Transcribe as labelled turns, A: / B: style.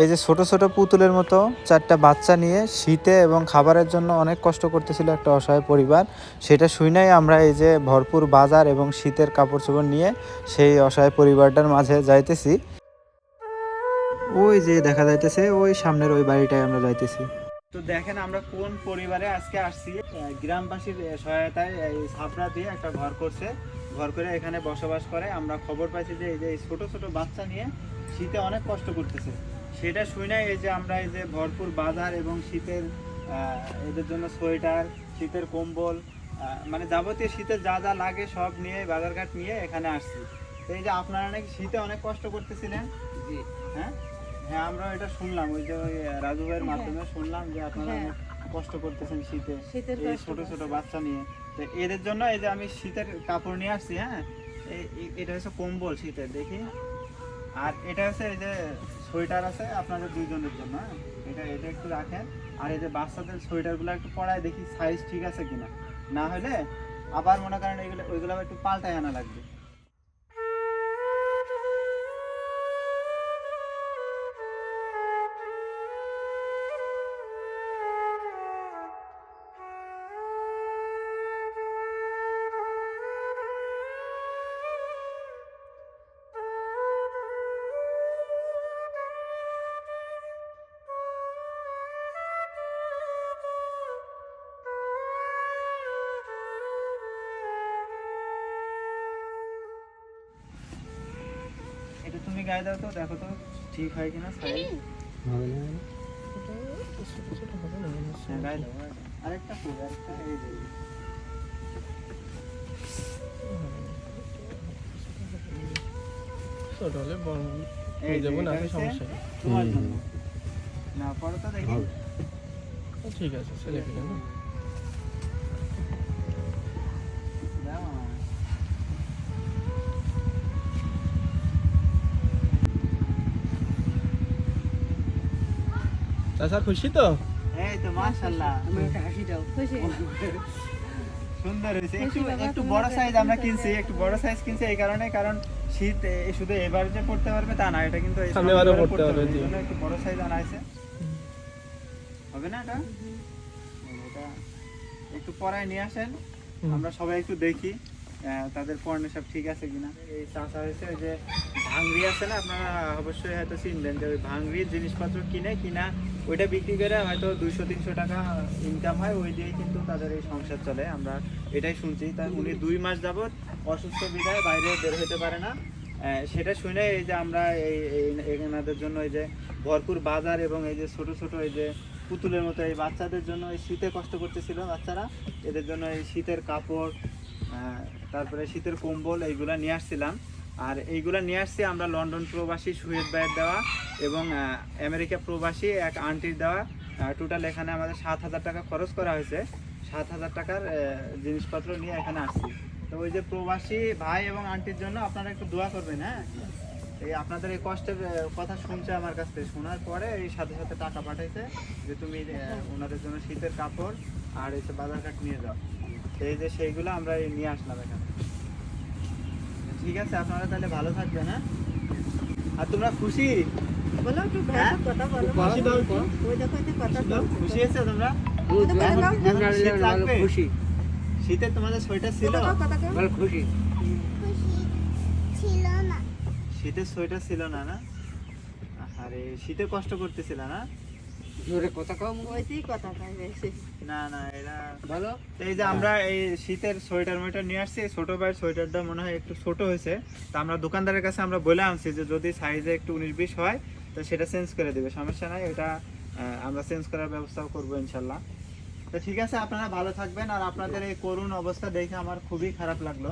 A: এই যে ছোট ছোট পুতুলের মতো চারটা বাচ্চা নিয়ে শীতে এবং খাবারের জন্য অনেক কষ্ট করতেছিল একটা অসহায় পরিবার। সেটা শুনেই আমরা এই যে ভরপুর বাজার এবং শীতের কাপড় চোপড় নিয়ে সেই অসহায় পরিবারটার মাঝে যাইতেছি। ওই যে দেখা যাইতেছে, ওই সামনের ওই বাড়িটায় আমরা যাইতেছি। তো দেখেন আমরা কোন পরিবারে আজকে আসছি। গ্রামবাসীর সহায়তায় এই ছাপড়া দিয়ে একটা ঘর করছে। ঘর করে এখানে বসবাস করে। আমরা খবর পাইছি যে এই যে ছোট ছোট বাচ্চা নিয়ে শীতে অনেক কষ্ট করতেছে। সেটা শুনে এই যে আমরা এই যে ভরপুর বাজার এবং শীতের এদের জন্য সোয়েটার শীতের কম্বল মানে যাবতীয় শীতের যা যা লাগে সব নিয়ে বাজারঘাট নিয়ে এখানে আসছি। এই যে আপনারা নাকি শীতে অনেক কষ্ট করতেছিলেন?
B: জি।
A: হ্যাঁ? হ্যাঁ আমরা এটা শুনলাম ওই যে ওই রাজু ভাইয়ের মাধ্যমে শুনলাম যে আপনারা
C: হ্যাঁ।
A: অনেক কষ্ট করতেছেন শীতে এই ছোট ছোট বাচ্চা নিয়ে। তো এদের জন্য এই যে আমি শীতের কাপড় নিয়ে আসছি হ্যাঁ? এটা হচ্ছে কম্বল শীতের দেখি। আর এটা হচ্ছে এই যে সোয়েটার আছে আপনাদের দুইজনের জন্য হ্যাঁ? এটা এটা একটু রাখেন। আর এই যে বাচ্চাদের সোয়েটারগুলো একটু পড়ায় দেখি সাইজ ঠিক আছে কিনা। না হলে আবার মনে করেন এইগুলো ওইগুলো একটু পাল্টায় আনা লাগবে। এটা তুমি গায়ে দাও তো দেখো তো ঠিক হয় কিনা সাইজ। হ্যাঁ, দাও, গায়ে দাও। আরেকটা ফুল আরেকটা এই
B: ছোট হলে বড়
A: এই
B: যাব না সমস্যা
A: তোমার জন্য। না পরে তো দেখি।
B: ও, ঠিক আছে ছেলে না। চাচা খুশি তো?
A: এই তো মাশাআল্লাহ।
C: আমার একটা হাসি দাও খুশি
A: সুন্দর হয়েছে। একটু একটু বড় সাইজ আমরা কিনছি একটু বড় সাইজ কিনছি এই কারণে কারণ শীত শুধু এবার যে পড়তে পারবে তা না এটা কিন্তু
B: সামনে বারেও পড়তে পারবে,
A: এই
B: জি।
A: জন্য একটু বড় সাইজ আনা হয়েছে। হবে না এটা? এটা একটু পরায় নিয়ে আসেন আমরা সবাই একটু দেখি তাদের পণ্য সব ঠিক আছে কিনা। এই চাষা হয়েছে যে ভাংরি আছে না, আপনারা অবশ্যই হয়তো চিনবেন যে ওই ভাংরির জিনিসপত্র কিনে কিনা, ওইটা বিক্রি করে হয়তো দুইশো, তিনশো টাকা ইনকাম হয়, ওই দিয়েই কিন্তু তাদের এই সংসার চলে। আমরা এটাই শুনছি। তাই উনি দুই মাস যাবৎ অসুস্থ বিদায় বাইরে বের হতে পারে না। সেটা শুনে এই যে আমরা এই এনাদের জন্য এই যে ভরপুর বাজার এবং এই যে ছোট ছোট এই যে পুতুলের মতো এই বাচ্চাদের জন্য এই শীতে কষ্ট করতেছিল বাচ্চারা। এদের জন্য এই শীতের কাপড় তারপরে শীতের কম্বল এইগুলা নিয়ে আসছিলাম। আর এইগুলো নিয়ে আসছি আমরা লন্ডন প্রবাসী সুয়েদ ভাইয়ের দেওয়া এবং আমেরিকা প্রবাসী, এক আন্টির দেওয়া। টোটাল এখানে আমাদের সাত হাজার টাকা খরচ করা হয়েছে। সাত হাজার টাকার জিনিসপত্র নিয়ে এখানে আসছি। তো ওই যে প্রবাসী ভাই এবং আন্টির জন্য আপনারা একটু দোয়া করবেন হ্যাঁ? এই আপনাদের এই কষ্টের কথা শুনছে আমার কাছ থেকে। শোনার পরে এই সাথে সাথে টাকা পাঠাইছে যে তুমি ওনাদের জন্য শীতের কাপড় আর যে বাজারঘাট নিয়ে যাও। এই যে সেইগুলো আমরা নিয়ে আসলাম এখানে। ঠিক আছে আপনারা তাহলে ভালো থাকবেন হ্যাঁ? আর তোমরা খুশি?
C: বলো একটু
A: হ্যাঁ?
C: কথা বলো।
B: খুশি দাও।
C: ওই দেখো কথা।
A: খুশি হয়েছে তোমরা?
B: খুশি।
A: শীতে তোমাদের সোয়েটার ছিল।
B: বল খুশি।
D: ছিল না।
A: শীতের সোয়েটার ছিল না না? আরে শীতে কষ্ট করতেছিল না?
B: জোরে কথা কম
C: ওইতেই কথা কয় বেশি।
A: না না এরা
B: বলো।
A: এই যে আমরা এই শীতের সোয়েটার মোয়েটার নিয়ে আসছি ছোট ভাইয়ের সোয়েটারটা মনে হয় একটু ছোট হয়েছে। তা আমরা দোকানদারের কাছে আমরা বলে আনছি যে যদি সাইজে একটু উনিশ বিশ হয় তো সেটা চেঞ্জ করে দেবে সমস্যা নাই এটা আহ, আমরা চেঞ্জ করার ব্যবস্থাও করব ইনশাল্লাহ। তো ঠিক আছে আপনারা ভালো থাকবেন আর আপনাদের এই করুণ অবস্থা দেখে আমার খুবই খারাপ লাগল।